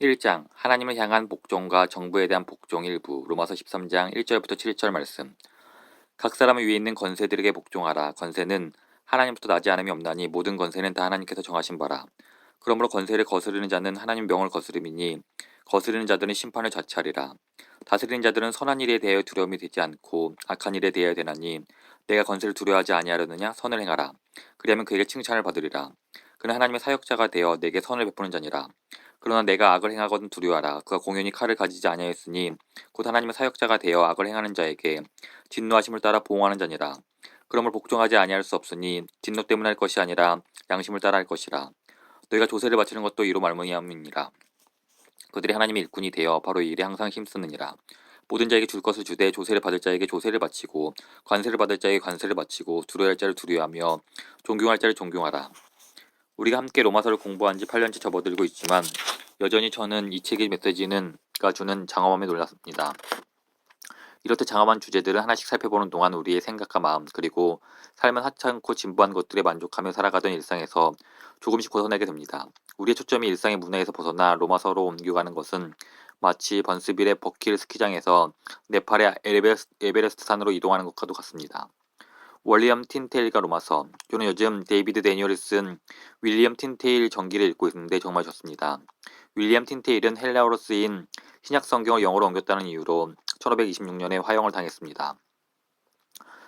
1장 하나님을 향한 복종과 정부에 대한 복종 일부 로마서 13장 1절부터 7절 말씀. 각 사람 위에 있는 건세들에게 복종하라. 건세는 하나님부터 나지 않음이 없나니 모든 건세는 다 하나님께서 정하신 바라. 그러므로 건세를 거스르는 자는 하나님 명을 거스름이니 거스르는 자들은 심판을 자처하리라. 다스리는 자들은 선한 일에 대하여 두려움이 되지 않고 악한 일에 대하여 되나니 내가 건세를 두려워하지 아니하려느냐? 선을 행하라. 그리하면 그에게 칭찬을 받으리라. 그는 하나님의 사역자가 되어 내게 선을 베푸는 자니라 그러나 내가 악을 행하거든 두려워하라. 그가 공연히 칼을 가지지 아니하였으니 곧 하나님의 사역자가 되어 악을 행하는 자에게 진노하심을 따라 보응하는 자니라. 그러므로 복종하지 아니할 수 없으니 진노 때문에 할 것이 아니라 양심을 따라 할 것이라. 너희가 조세를 바치는 것도 이로 말미암이니라. 그들이 하나님의 일꾼이 되어 바로 이 일에 항상 힘쓰느니라. 모든 자에게 줄 것을 주되 조세를 받을 자에게 조세를 바치고 관세를 받을 자에게 관세를 바치고 두려워할 자를 두려워하며 존경할 자를 존경하라. 우리가 함께 로마서를 공부한 지 8년째 접어들고 있지만 여전히 저는 이 책의 메시지는 가 주는 장엄함에 놀랐습니다. 이렇듯 장엄한 주제들을 하나씩 살펴보는 동안 우리의 생각과 마음 그리고 삶은 하찮고 진부한 것들에 만족하며 살아가던 일상에서 조금씩 벗어나게 됩니다. 우리의 초점이 일상의 문화에서 벗어나 로마서로 옮겨가는 것은 마치 번스빌의 버킬 스키장에서 네팔의 에베레스트 산으로 이동하는 것과도 같습니다. 월리엄 틴테일과 로마서. 저는 요즘 데이비드 데니얼이 쓴 윌리엄 틴테일 전기를 읽고 있는데 정말 좋습니다. 윌리엄 틴테일은 헬라어로 쓰인 신약 성경을 영어로 옮겼다는 이유로 1526년에 화형을 당했습니다.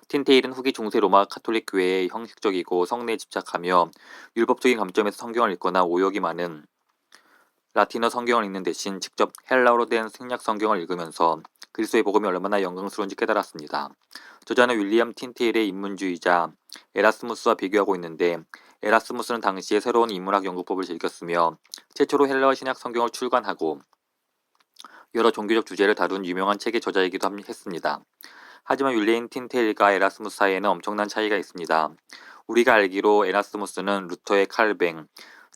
틴테일은 후기 중세 로마 카톨릭 교회의 형식적이고 성내에 집착하며 율법적인 감점에서 성경을 읽거나 오역이 많은 라틴어 성경을 읽는 대신 직접 헬라어로 된 생략 성경을 읽으면서 그리스도의 복음이 얼마나 영광스러운지 깨달았습니다. 저자는 윌리엄 틴테일의 인문주의자 에라스무스와 비교하고 있는데 에라스무스는 당시에 새로운 인문학 연구법을 즐겼으며 최초로 헬라어 신약 성경을 출간하고 여러 종교적 주제를 다룬 유명한 책의 저자이기도 했습니다. 하지만 윌리엄 틴테일과 에라스무스 사이에는 엄청난 차이가 있습니다. 우리가 알기로 에라스무스는 루터의 칼뱅,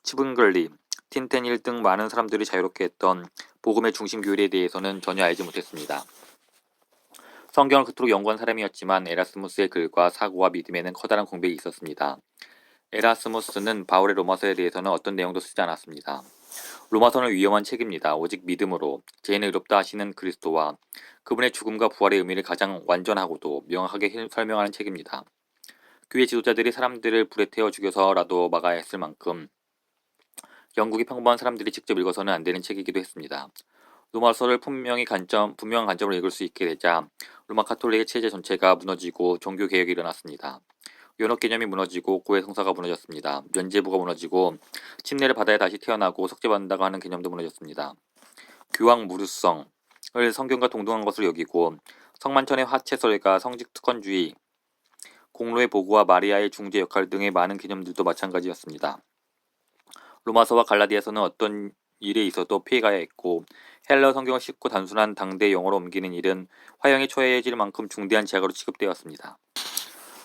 치븐글리, 틴텐일 등 많은 사람들이 자유롭게 했던 복음의 중심 교리에 대해서는 전혀 알지 못했습니다. 성경을 그토록 연구한 사람이었지만 에라스무스의 글과 사고와 믿음에는 커다란 공백이 있었습니다. 에라스무스는 바울의 로마서에 대해서는 어떤 내용도 쓰지 않았습니다. 로마서는 위험한 책입니다. 오직 믿음으로 죄인을 의롭다 하시는 그리스도와 그분의 죽음과 부활의 의미를 가장 완전하고도 명확하게 설명하는 책입니다. 교회 지도자들이 사람들을 불에 태워 죽여서라도 막아야 했을 만큼 영국의 평범한 사람들이 직접 읽어서는 안 되는 책이기도 했습니다. 로마서를 분명히 관점, 분명한 관점으로 읽을 수 있게 되자 로마 카톨릭의 체제 전체가 무너지고 종교 개혁이 일어났습니다. 연합 개념이 무너지고 고해 성사가 무너졌습니다. 면제부가 무너지고 침례를 받아야 다시 태어나고 속죄받는다고 하는 개념도 무너졌습니다. 교황 무르성을 성경과 동등한 것을 여기고 성만천의 화채설과 성직 특권주의, 공로의 보고와 마리아의 중재 역할 등의 많은 개념들도 마찬가지였습니다. 로마서와 갈라디아서는 어떤 일에 있어도 피해가야 했고 헬러 성경을 싣고 단순한 당대 영어로 옮기는 일은 화형에 처해질 만큼 중대한 제약으로 취급되었습니다.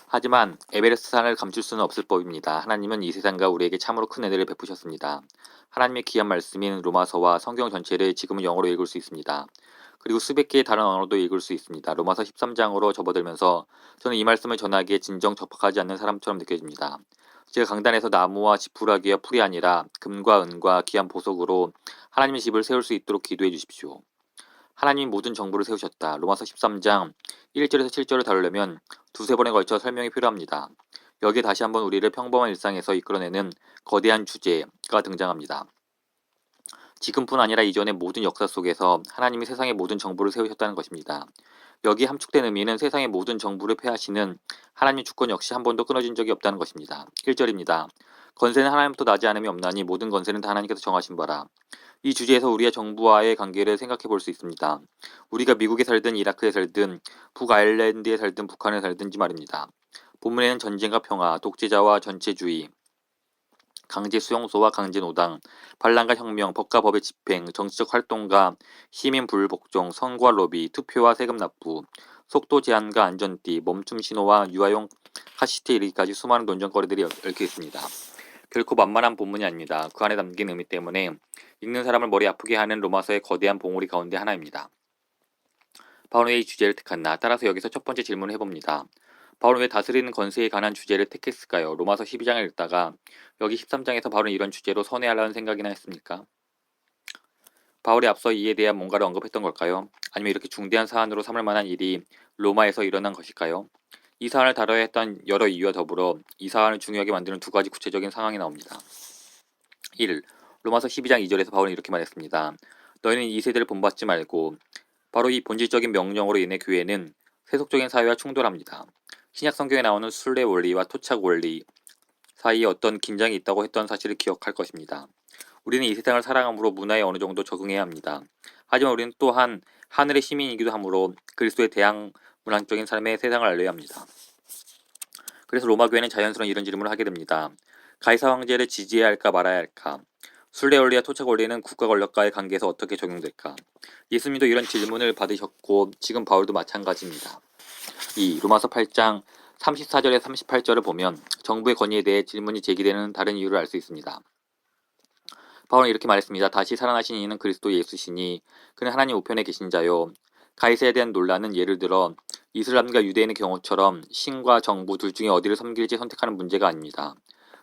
하지만 에베레스트 산을 감출 수는 없을 법입니다. 하나님은 이 세상과 우리에게 참으로 큰 은혜를 베푸셨습니다. 하나님의 귀한 말씀인 로마서와 성경 전체를 지금은 영어로 읽을 수 있습니다. 그리고 수백 개의 다른 언어도 읽을 수 있습니다. 로마서 13장으로 접어들면서 저는 이 말씀을 전하기에 진정 적합하지 않는 사람처럼 느껴집니다. 제가 강단에서 나무와 지푸라기와 풀이 아니라 금과 은과 귀한 보석으로 하나님의 집을 세울 수 있도록 기도해 주십시오. 하나님이 모든 정부를 세우셨다. 로마서 13장 1절에서 7절을 다루려면 두세 번에 걸쳐 설명이 필요합니다. 여기에 다시 한번 우리를 평범한 일상에서 이끌어내는 거대한 주제가 등장합니다. 지금뿐 아니라 이전의 모든 역사 속에서 하나님이 세상의 모든 정부를 세우셨다는 것입니다. 여기 함축된 의미는 세상의 모든 정부를 폐하시는 하나님 주권 역시 한 번도 끊어진 적이 없다는 것입니다. 1절입니다. 건세는 하나님부터 나지 않음이 없나니 모든 건세는 다 하나님께서 정하신 바라. 이 주제에서 우리의 정부와의 관계를 생각해 볼 수 있습니다. 우리가 미국에 살든 이라크에 살든 북아일랜드에 살든 북한에 살든지 말입니다. 본문에는 전쟁과 평화, 독재자와 전체주의, 강제 수용소와 강제 노당, 반란과 혁명, 법과 법의 집행, 정치적 활동가, 시민 불복종, 선거와 로비, 투표와 세금 납부, 속도 제한과 안전띠, 멈춤 신호와 유아용 카시트 이르기까지 수많은 논쟁거리들이 얽혀 있습니다. 결코 만만한 본문이 아닙니다. 그 안에 담긴 의미 때문에 읽는 사람을 머리 아프게 하는 로마서의 거대한 봉우리 가운데 하나입니다. 이 주제를 택했나? 따라서 여기서 첫 번째 질문을 해봅니다. 바울은 왜 다스리는 건세에 관한 주제를 택했을까요? 로마서 12장을 읽다가 여기 13장에서 바울은 이런 주제로 선회하려는 생각이나 했습니까? 바울이 앞서 이에 대한 뭔가를 언급했던 걸까요? 아니면 이렇게 중대한 사안으로 삼을 만한 일이 로마에서 일어난 것일까요? 이 사안을 다뤄야 했던 여러 이유와 더불어 이 사안을 중요하게 만드는 두 가지 구체적인 상황이 나옵니다. 1. 로마서 12장 2절에서 바울은 이렇게 말했습니다. 너희는 이 세대를 본받지 말고 바로 이 본질적인 명령으로 인해 교회는 세속적인 사회와 충돌합니다. 신약 성경에 나오는 순례 원리와 토착 원리 사이에 어떤 긴장이 있다고 했던 사실을 기억할 것입니다. 우리는 이 세상을 사랑함으로 문화에 어느 정도 적응해야 합니다. 하지만 우리는 또한 하늘의 시민이기도 하므로 그리스도의 대항 문학적인 삶의 세상을 알려야 합니다. 그래서 로마 교회는 자연스러운 이런 질문을 하게 됩니다. 가이사 황제를 지지해야 할까 말아야 할까? 순례 원리와 토착 원리는 국가 권력과의 관계에서 어떻게 적용될까? 예수님도 이런 질문을 받으셨고 지금 바울도 마찬가지입니다. 2. 로마서 8장 34절에 38절을 보면 정부의 권위에 대해 질문이 제기되는 다른 이유를 알 수 있습니다. 바울은 이렇게 말했습니다. 다시 살아나신 이는 그리스도 예수시니 그는 하나님 우편에 계신 자요. 가이사에 대한 논란은 예를 들어 이슬람과 유대인의 경우처럼 신과 정부 둘 중에 어디를 섬길지 선택하는 문제가 아닙니다.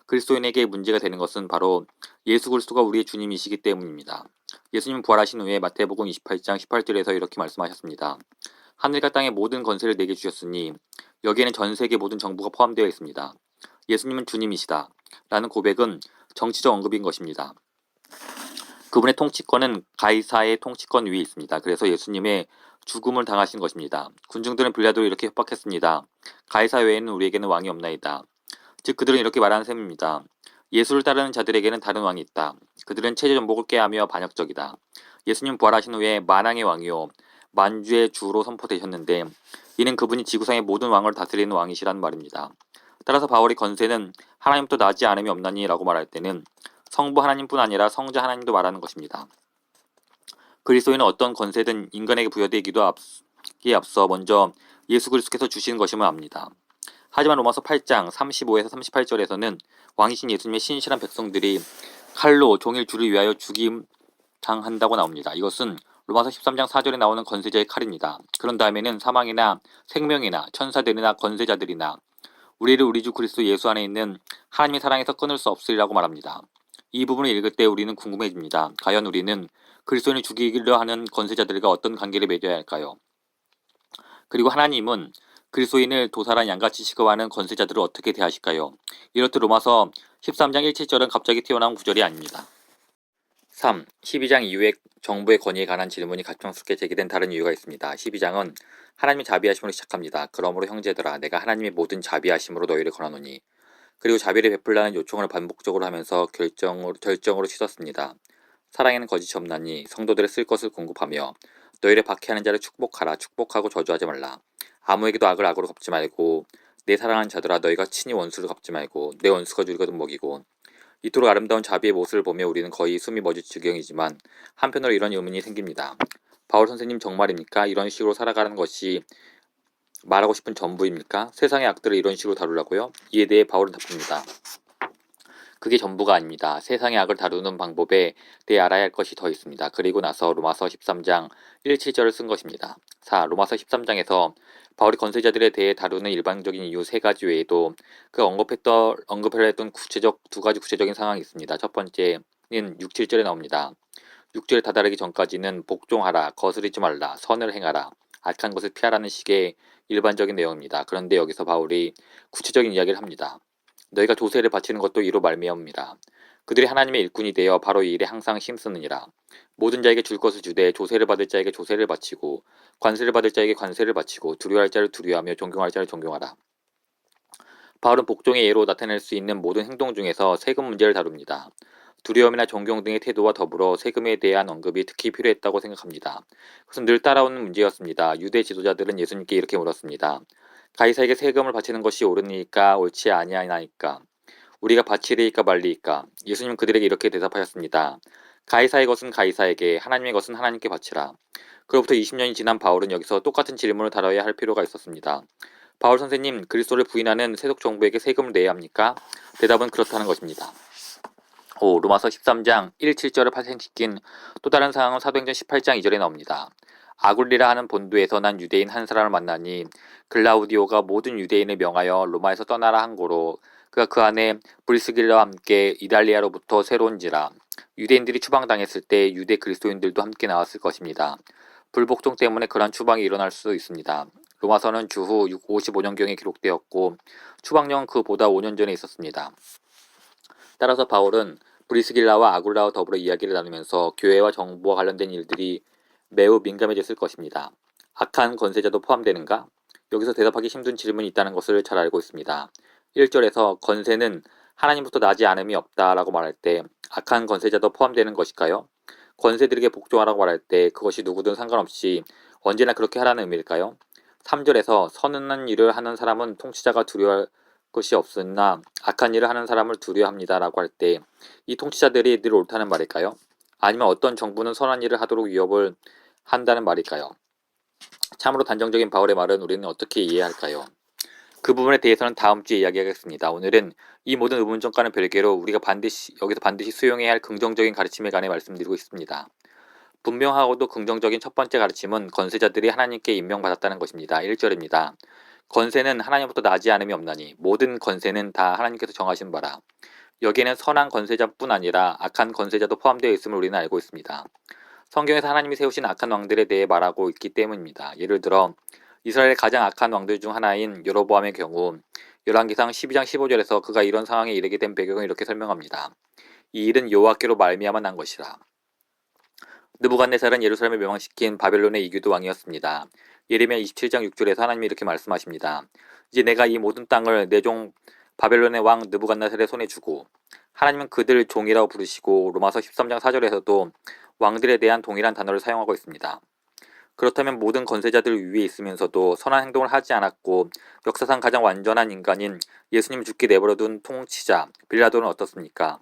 그리스도인에게 문제가 되는 것은 바로 예수 그리스도가 우리의 주님이시기 때문입니다. 예수님은 부활하신 후에 마태복음 28장 18절에서 이렇게 말씀하셨습니다. 하늘과 땅의 모든 건세를 내게 주셨으니 여기에는 전 세계 모든 정부가 포함되어 있습니다. 예수님은 주님이시다. 라는 고백은 정치적 언급인 것입니다. 그분의 통치권은 가이사의 통치권 위에 있습니다. 그래서 예수님의 죽음을 당하신 것입니다. 군중들은 빌라도를 이렇게 협박했습니다. 가이사 외에는 우리에게는 왕이 없나이다. 즉 그들은 이렇게 말하는 셈입니다. 예수를 따르는 자들에게는 다른 왕이 있다. 그들은 체제 전복을 깨하며 반역적이다. 예수님 부활하신 후에 만왕의 왕이요 만주의 주로 선포되셨는데 이는 그분이 지구상의 모든 왕을 다스리는 왕이시란 말입니다. 따라서 바울이 건세는 하나님부터 나지 않음이 없나니라고 말할 때는 성부 하나님뿐 아니라 성자 하나님도 말하는 것입니다. 그리스도인은 어떤 건세든 인간에게 부여되기도 앞서 먼저 예수 그리스도께서 주시는 것임을 압니다. 하지만 로마서 8장 35에서 38절에서는 왕이신 예수님의 신실한 백성들이 칼로 종일 주를 위하여 죽임 당한다고 나옵니다. 이것은 로마서 13장 4절에 나오는 건세자의 칼입니다. 그런 다음에는 사망이나 생명이나 천사들이나 건세자들이나 우리를 우리 주 그리스도 예수 안에 있는 하나님의 사랑에서 끊을 수 없으리라고 말합니다. 이 부분을 읽을 때 우리는 궁금해집니다. 과연 우리는 그리스도인을 죽이려 하는 건세자들과 어떤 관계를 맺어야 할까요? 그리고 하나님은 그리스도인을 도살한 양같이 취급하는 건세자들을 어떻게 대하실까요? 이렇듯 로마서 13장 1, 7절은 갑자기 튀어나온 구절이 아닙니다. 3. 12장 이후에 정부의 권위에 관한 질문이 가청스럽게 제기된 다른 이유가 있습니다. 12장은 하나님의 자비하심으로 시작합니다. 그러므로 형제들아 내가 하나님의 모든 자비하심으로 너희를 권하노니 그리고 자비를 베풀라는 요청을 반복적으로 하면서 결정으로, 결정으로 치솟습니다. 사랑에는 거짓이 없나니 성도들의 쓸 것을 공급하며 너희를 박해하는 자를 축복하라 축복하고 저주하지 말라 아무에게도 악을 악으로 갚지 말고 내 사랑하는 자들아 너희가 친히 원수를 갚지 말고 내 원수가 줄이거든 먹이고 이토록 아름다운 자비의 모습을 보며 우리는 거의 숨이 멎을 지경이지만 한편으로 이런 의문이 생깁니다. 바울 선생님 정말입니까? 이런 식으로 살아가는 것이 말하고 싶은 전부입니까? 세상의 악들을 이런 식으로 다루라고요? 이에 대해 바울은 답합니다. 그게 전부가 아닙니다. 세상의 악을 다루는 방법에 대해 알아야 할 것이 더 있습니다. 그리고 나서 로마서 13장 1, 7절을 쓴 것입니다. 4. 로마서 13장에서 바울이 건세자들에 대해 다루는 일반적인 이유 세 가지 외에도 그 언급했던 언급을 했던 구체적 두 가지 구체적인 상황이 있습니다. 첫 번째는 6, 7절에 나옵니다. 6절에 다다르기 전까지는 복종하라, 거스르지 말라, 선을 행하라, 악한 것을 피하라는 식의 일반적인 내용입니다. 그런데 여기서 바울이 구체적인 이야기를 합니다. 너희가 조세를 바치는 것도 이로 말미암니다. 그들이 하나님의 일꾼이 되어 바로 이 일에 항상 힘쓰느니라. 모든 자에게 줄 것을 주되 조세를 받을 자에게 조세를 바치고 관세를 받을 자에게 관세를 바치고 두려워할 자를 두려워하며 존경할 자를 존경하라. 바울은 복종의 예로 나타낼 수 있는 모든 행동 중에서 세금 문제를 다룹니다. 두려움이나 존경 등의 태도와 더불어 세금에 대한 언급이 특히 필요했다고 생각합니다. 그것은 늘 따라오는 문제였습니다. 유대 지도자들은 예수님께 이렇게 물었습니다. 가이사에게 세금을 바치는 것이 옳으니까 옳지 아니하나이까 우리가 바치리이까 말리이까 예수님 그들에게 이렇게 대답하셨습니다. 가이사의 것은 가이사에게 하나님의 것은 하나님께 바치라. 그로부터 20년이 지난 바울은 여기서 똑같은 질문을 다뤄야 할 필요가 있었습니다. 바울 선생님, 그리스도를 부인하는 세속 정부에게 세금을 내야 합니까? 대답은 그렇다는 것입니다. 5. 로마서 13장 1, 7절을 파생시킨 또 다른 상황은 사도행전 18장 2절에 나옵니다. 아굴리라 하는 본도에서 난 유대인 한 사람을 만나니 글라우디오가 모든 유대인을 명하여 로마에서 떠나라 한 고로 그가 그 안에 브리스길라와 함께 이달리아로부터 새로운지라 유대인들이 추방당했을 때 유대 그리스도인들도 함께 나왔을 것입니다. 불복종 때문에 그러한 추방이 일어날 수 있습니다. 로마서는 주후 55년경에 기록되었고 추방령은 그보다 5년 전에 있었습니다. 따라서 바울은 브리스길라와 아굴라와 더불어 이야기를 나누면서 교회와 정부와 관련된 일들이 매우 민감해졌을 것입니다. 악한 권세자도 포함되는가? 여기서 대답하기 힘든 질문이 있다는 것을 잘 알고 있습니다. 1절에서 건세는 하나님부터 나지 않음이 없다라고 말할 때 악한 권세자도 포함되는 것일까요? 권세들에게 복종하라고 말할 때 그것이 누구든 상관없이 언제나 그렇게 하라는 의미일까요? 3절에서 선한 일을 하는 사람은 통치자가 두려워할 것이 없으나 악한 일을 하는 사람을 두려워합니다라고 할 때 이 통치자들이 늘 옳다는 말일까요? 아니면 어떤 정부는 선한 일을 하도록 위협을 한다는 말일까요? 참으로 단정적인 바울의 말은 우리는 어떻게 이해할까요? 그 부분에 대해서는 다음 주에 이야기하겠습니다. 오늘은 이 모든 의문점과는 별개로 우리가 반드시 여기서 반드시 수용해야 할 긍정적인 가르침에 관해 말씀드리고 있습니다. 분명하고도 긍정적인 첫 번째 가르침은 건세자들이 하나님께 임명받았다는 것입니다. 1절입니다. 건세는 하나님부터 나지 않음이 없나니 모든 건세는 다 하나님께서 정하신 바라. 여기에는 선한 건세자뿐 아니라 악한 건세자도 포함되어 있음을 우리는 알고 있습니다. 성경에서 하나님이 세우신 악한 왕들에 대해 말하고 있기 때문입니다. 예를 들어 이스라엘의 가장 악한 왕들 중 하나인 여로보암의 경우 열왕기상 12장 15절에서 그가 이런 상황에 이르게 된 배경을 이렇게 설명합니다. 이 일은 여호와께로 말미암아 난 것이라. 느부갓네살은 예루살렘을 멸망시킨 바벨론의 이교도 왕이었습니다. 예레미야 27장 6절에서 하나님이 이렇게 말씀하십니다. 이제 내가 이 모든 땅을 내 종 바벨론의 왕 느부갓네살의 손에 주고 하나님은 그들 종이라고 부르시고 로마서 13장 4절에서도 왕들에 대한 동일한 단어를 사용하고 있습니다. 그렇다면 모든 건세자들 위에 있으면서도 선한 행동을 하지 않았고 역사상 가장 완전한 인간인 예수님 죽게 내버려둔 통치자 빌라도는 어떻습니까?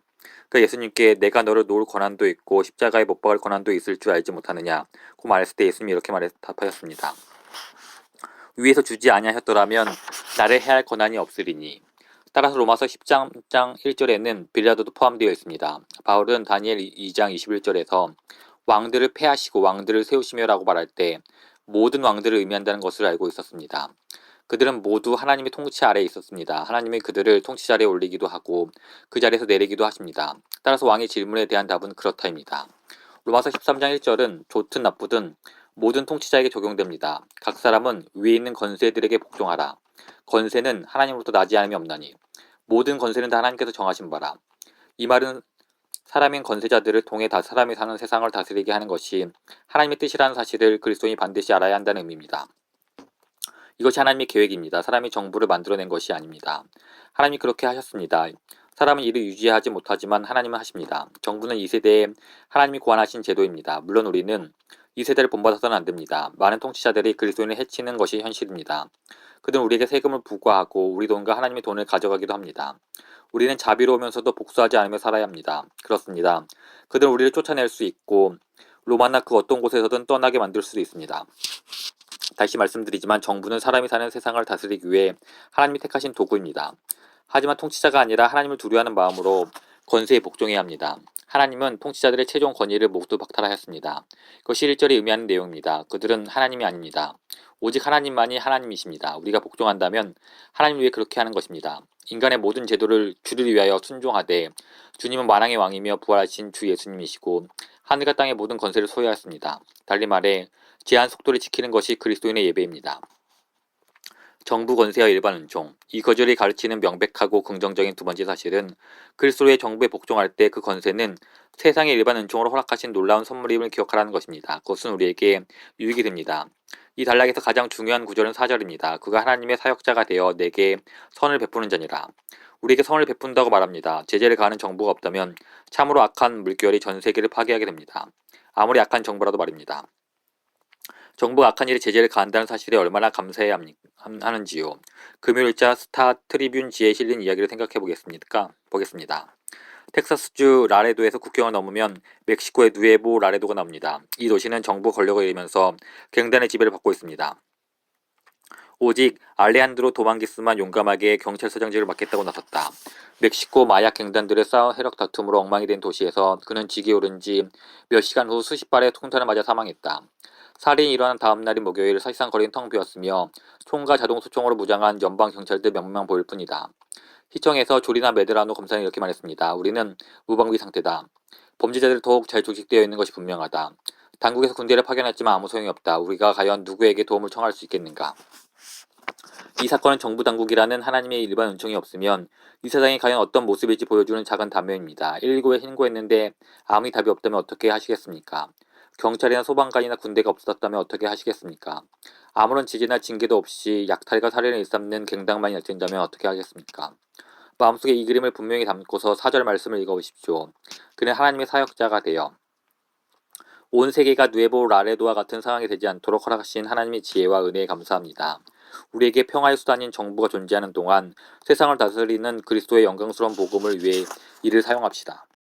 그 예수님께 내가 너를 놓을 권한도 있고 십자가에 못 박을 권한도 있을 줄 알지 못하느냐 고 말했을 때 예수님이 이렇게 말해 답하였습니다. 위에서 주지 아니하였더라면 나를 해할 권한이 없으리니 따라서 로마서 10장 1절에는 빌라도도 포함되어 있습니다. 바울은 다니엘 2장 21절에서 왕들을 패하시고 왕들을 세우시며라고 말할 때 모든 왕들을 의미한다는 것을 알고 있었습니다. 그들은 모두 하나님의 통치 아래에 있었습니다. 하나님이 그들을 통치 자리에 올리기도 하고 그 자리에서 내리기도 하십니다. 따라서 왕의 질문에 대한 답은 그렇다입니다. 로마서 13장 1절은 좋든 나쁘든 모든 통치자에게 적용됩니다. 각 사람은 위에 있는 건세들에게 복종하라. 건세는 하나님으로부터 나지 않음이 없나니 모든 건세는 다 하나님께서 정하신 바라. 이 말은 사람인 건세자들을 통해 다 사람이 사는 세상을 다스리게 하는 것이 하나님의 뜻이라는 사실을 그리스도인이 반드시 알아야 한다는 의미입니다. 이것이 하나님의 계획입니다. 사람이 정부를 만들어낸 것이 아닙니다. 하나님이 그렇게 하셨습니다. 사람은 이를 유지하지 못하지만 하나님은 하십니다. 정부는 이 세대에 하나님이 고안하신 제도입니다. 물론 우리는 이 세대를 본받아서는 안 됩니다. 많은 통치자들이 그리스도인을 해치는 것이 현실입니다. 그들은 우리에게 세금을 부과하고 우리 돈과 하나님의 돈을 가져가기도 합니다. 우리는 자비로우면서도 복수하지 않으며 살아야 합니다. 그렇습니다. 그들은 우리를 쫓아낼 수 있고 로마나 그 어떤 곳에서든 떠나게 만들 수도 있습니다. 다시 말씀드리지만 정부는 사람이 사는 세상을 다스리기 위해 하나님이 택하신 도구입니다. 하지만 통치자가 아니라 하나님을 두려워하는 마음으로 권세에 복종해야 합니다. 하나님은 통치자들의 최종 권위를 모두 박탈하였습니다. 그것이 1절이 의미하는 내용입니다. 그들은 하나님이 아닙니다. 오직 하나님만이 하나님이십니다. 우리가 복종한다면 하나님을 위해 그렇게 하는 것입니다. 인간의 모든 제도를 주를 위하여 순종하되 주님은 만왕의 왕이며 부활하신 주 예수님이시고 하늘과 땅의 모든 권세를 소유하였습니다. 달리 말해 제한 속도를 지키는 것이 그리스도인의 예배입니다. 정부 권세와 일반 은총 이 거절이 가르치는 명백하고 긍정적인 두 번째 사실은 그리스도의 정부에 복종할 때그 권세는 세상의 일반 은총으로 허락하신 놀라운 선물임을 기억하라는 것입니다. 그것은 우리에게 유익이 됩니다. 이 단락에서 가장 중요한 구절은 4절입니다. 그가 하나님의 사역자가 되어 내게 선을 베푸는 자니라. 우리에게 선을 베푼다고 말합니다. 제재를 가하는 정부가 없다면 참으로 악한 물결이 전 세계를 파괴하게 됩니다. 아무리 악한 정부라도 말입니다. 정부가 악한 일에 제재를 가한다는 사실에 얼마나 감사해야 하는지요. 금요일자 스타 트리뷴지에 실린 이야기를 생각해 보겠습니까? 보겠습니다. 텍사스주 라레도에서 국경을 넘으면 멕시코의 누에보 라레도가 나옵니다. 이 도시는 정부 권력을 잃으면서 갱단의 지배를 받고 있습니다. 오직 알레한드로 도망기스만 용감하게 경찰서장직을 맡겠다고 나섰다. 멕시코 마약 갱단들의 싸운 해력 다툼으로 엉망이 된 도시에서 그는 지게 오른 지 몇 시간 후 수십 발의 통탄을 맞아 사망했다. 살인이 일어난 다음 날인 목요일 사실상 거리는 텅 비었으며 총과 자동소총으로 무장한 연방 경찰들 몇 명 보일 뿐이다. 시청에서 조리나 메드라노 검사는 이렇게 말했습니다. 우리는 무방비 상태다. 범죄자들이 더욱 잘 조직되어 있는 것이 분명하다. 당국에서 군대를 파견했지만 아무 소용이 없다. 우리가 과연 누구에게 도움을 청할 수 있겠는가? 이 사건은 정부 당국이라는 하나님의 일반 은총이 없으면 이 세상이 과연 어떤 모습일지 보여주는 작은 단면입니다. 119에 신고했는데 아무리 답이 없다면 어떻게 하시겠습니까? 경찰이나 소방관이나 군대가 없었다면 어떻게 하시겠습니까? 아무런 지지나 징계도 없이 약탈과 살인을 일삼는 갱당만 일진다면 어떻게 하겠습니까? 마음속에 이 그림을 분명히 담고서 사절 말씀을 읽어보십시오. 그는 하나님의 사역자가 되어 온 세계가 누에보 라레도와 같은 상황이 되지 않도록 허락하신 하나님의 지혜와 은혜에 감사합니다. 우리에게 평화의 수단인 정부가 존재하는 동안 세상을 다스리는 그리스도의 영광스러운 복음을 위해 이를 사용합시다.